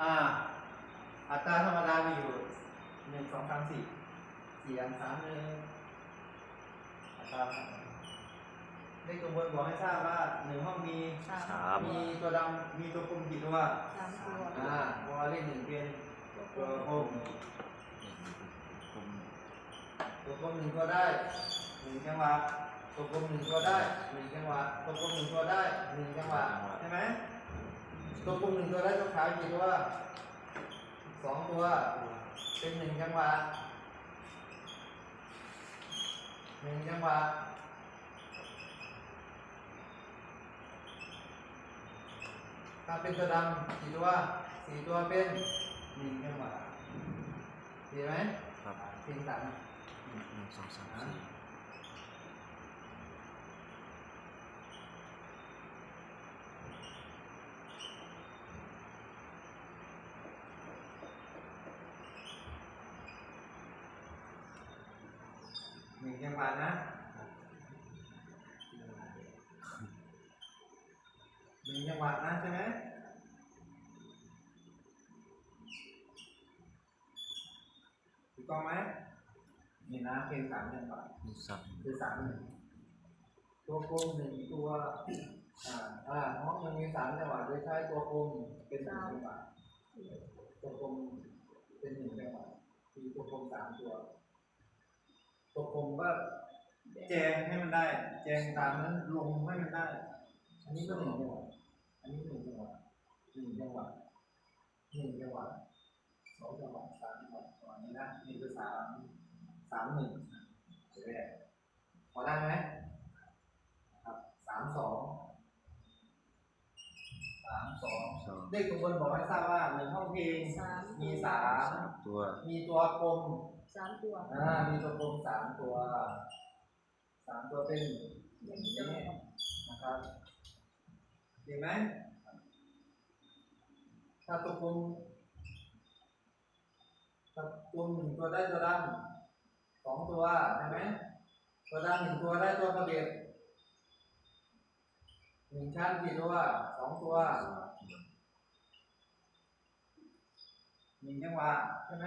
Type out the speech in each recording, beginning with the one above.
อ่า อัตราธรรมดามีอยู่หนึ่งสองสามสี่สี่อันสามหนึ่งอัตราเลขตัวบนบอกให้ทราบว่าหนึ่งห้องมีสามสามมีตัวดำมีตัวกลมกี่ตัวสามตัวอ่าเพราะว่าเลขหนึ่งเป็นตัวกลมตัวกลมหนึ่งตัวได้หนึ่งจังหวะตัวกลมหนึ่งตัวได้หนึ่งจังหวะตัวกลมหนึ่งตัวได้หนึ่งจังหวะใช่ไหม ตัวกลมหนึ่งตัวได้ตัวขาวกี่ตัวสองตัว เป็นหนึ่งจังหวะหนึ่งจังหวะถ้าเป็นตัวดำกี่ตัวสี่ตัวเป็นหนึ่งจังหวะเห็นไหมครับเป็นสามหนึ่งสองสามสี่ หนึ่งจังหวะนะหนึ่งจังหวะนะใช่ไหมถูกต้องไหมนี่นะเป็นสามจังหวะหนึ่งสามคือสามหนึ่งตัวกลมหนึ่งตัวอ่าอ่าน้องมันมีสามจังหวะโดยใช้ตัวกลมเป็นหนึ่งจังหวะตัวกลมเป็นหนึ่งจังหวะคือตัวกลมสามตัว ตัวกลมก็แจงให้มันได้ แจงตามนั้นลงให้มันได้ อันนี้ก็หนึ่งจังหวะอันนี้หนึ่งจังหวะหนึ่งจังหวะหนึ่งจังหวะสองจังหวะสามจังหวะประมาณนี้นะนี่คือสามสามหนึ่งเห็นไหมพอได้ไหมครับสามสองสามสองสองเลขตัวบนบอกให้ทราบว่าหนึ่งห้องเพลงมีสามสามตัว มีตัวกลม สามตัวอ่ามีตัวกลมสามตัวสามตัวเป็นอย่างนี้นะครับเห็นไหมถ้าตัวกลมตัวหนึ่งตัวได้ตัวดำสองตัวใช่ไหมตัวดำหนึ่งตัวได้ตัวกระเบียดหนึ่งชั้นกี่ตัวสองตัวหนึ่งจังหวะใช่ไหม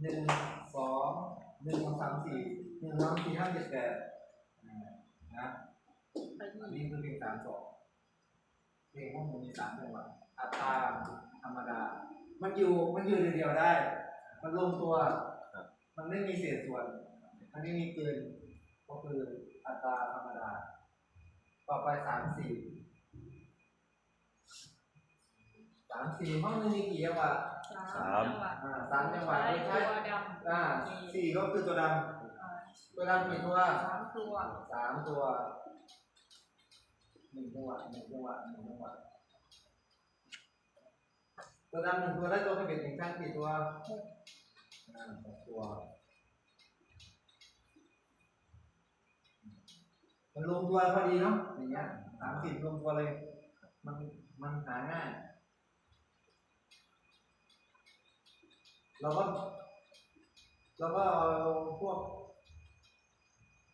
หนึ่งสองหนึ่งสองสามสี่หนึ่งสองสามสี่ห้าเจ็ดแปดอ่านะอันที่นี้คือเพลงสามสองเพลงของมันมีสามจังหวะอัตราธรรมดา มันอยู่มันอยู่เดียวได้ มันลงตัว มันไม่มีเศษส่วน มันไม่มีเกินก็คืออัตราธรรมดา ต่อไปสามสี่ สามสี่ห้องนึงมีกี่จังหวะสามจังหวะอ่าสามจังหวะใช้ไม่ตัใช่วดำอ่าสี่ก็คือตัวดอ่าำตัวดำกี่ตัวสามตัวสามตัวหนึ่งจังหวะหนึ่งจังหวะหนึ่งจังหวะตัวดำหนึ่งตัวได้ตัวกระเบ็ดหนึ่งชั้นกี่ตัวอ่าหกตัวมันรวมตัวพอดีเนาะอย่างเงี้ยสามสิบรวมตัวเลย มันมันหาง่าย เราก็เราก็เอาพวก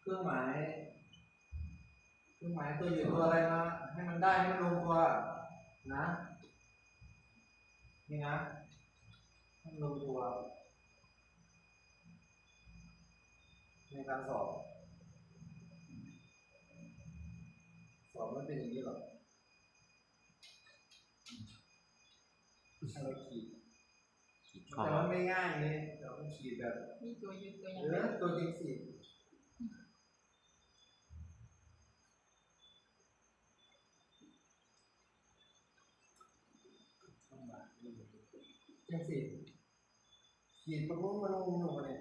เครื่องหมาย เครื่องหมายตัวอยู่ตัวอะไรมาให้มันได้ให้มันลงตัวนะนี่นะให้มันลงตัวในการสอบสอบมันเป็นอย่างนี้หรอให้เราขีด แต่มันไม่ง่ายเลยเราต้องขีดแบบมีตัวยืนตัวอย่างเออตัวจริงสิจริงสิขีดตรงนู้นมาลงหนูเนี่ย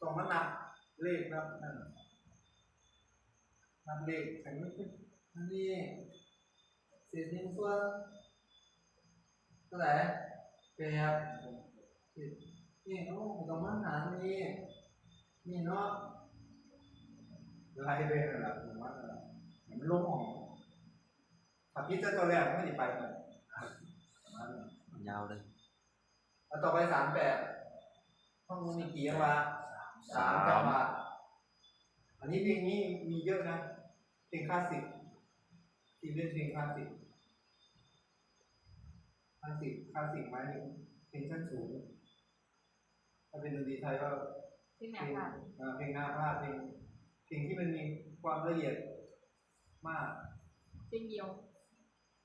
ต้องมันหนักเลขนับนั่นนับเลขอันนี้อันนี้เศษหนึ่งส่วนเท่าไหร่แปดสิบ นี่เนาะต้องมาหารนี่นี่เนาะไล่ไปนั่นแหละผมว่านั่นแหละมันลงของถ้าพิจารณาตัวแรกไม่ได้ไปเลยมันยาวเลยแล้วต่อไปสามแปดห้องมีกี่จังหวะสามจังหวะอันนี้เพลงนี้มีเยอะนะเพลงคลาสสิกที่เล่นเพลงคลาสสิกคลาสสิกคลาสสิกหมายถึงเพลงชั้นสูง เป็นดนตรีไทยก็ที่ไหนเพลงค่ะเอ่อเพลงหน้าพลาดเพลงเพลงที่มันมีความละเอียดมากที่เดียว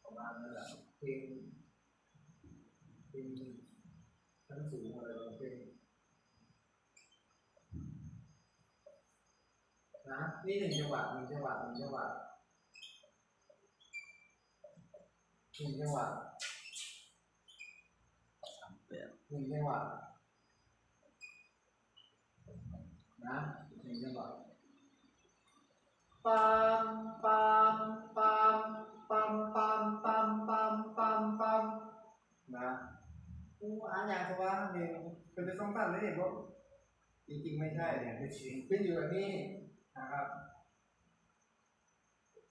ประมาณนั้นแหละเพลงเพลงชั้นสูงอะไรบางเพลงนะนี่หนึ่งจังหวะหนึ่งจังหวะหนึ่งจังหวะหนึ่งจังหวะสามแปดหนึ่งจังหวะ นะหนึ่งจังหวะปัมปัมปัมปัมปัมปัมปัมปัมปัมนะอู้อ่านอย่างตัวว่าเองเป็นไปสองตันเลยเห็นว่าจริงๆไม่ใช่เนี่ยเป็นจริงเป็นอยู่แบบนี้นะครับ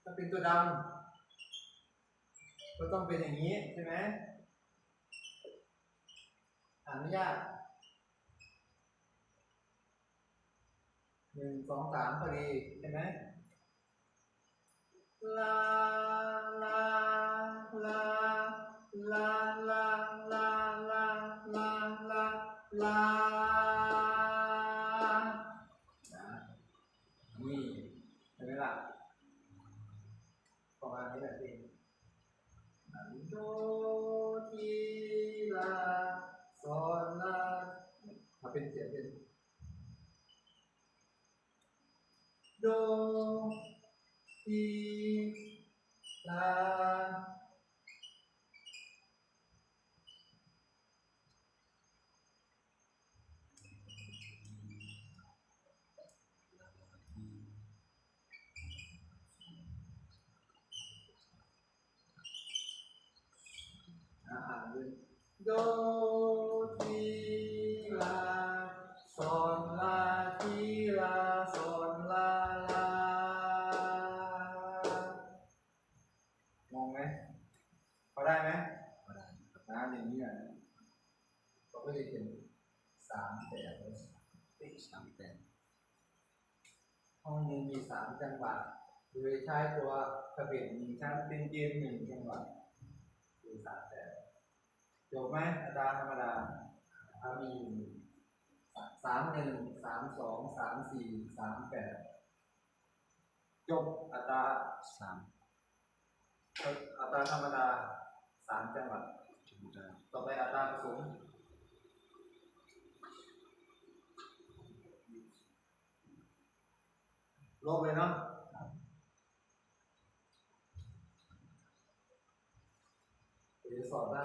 ถ้าเป็นตัวดำก็ต้องเป็นอย่างนี้ใช่ไหมอนุญาต หนึ่งสองสามพอดีใช่ไหมลาลาลาลาลาลาลาลาลาลานะนี่เห็นไหมล่ะประมาณนี้แหละเองโด đô ti la Đó, do ได้ไหมก็ได้ครับนะอย่างนี้อะเราก็จะเห็นสามแปดเลยสามแปดห้องนึงมีสามจังหวะโดยใช้ตัวกระเบียดหนึ่งชั้นเป็นเกมหนึ่งจังหวะคือสามแปดจบไหมอาจารย์ธรรมดาถ้ามีสามหนึ่งสามสองสามสี่สามแปดจบอัตราสามอัตราธรรมดา สามจังหวะจุดได้ต่อไปอัตราผสมลบเลยเนาะเดี๋ยวสอบได้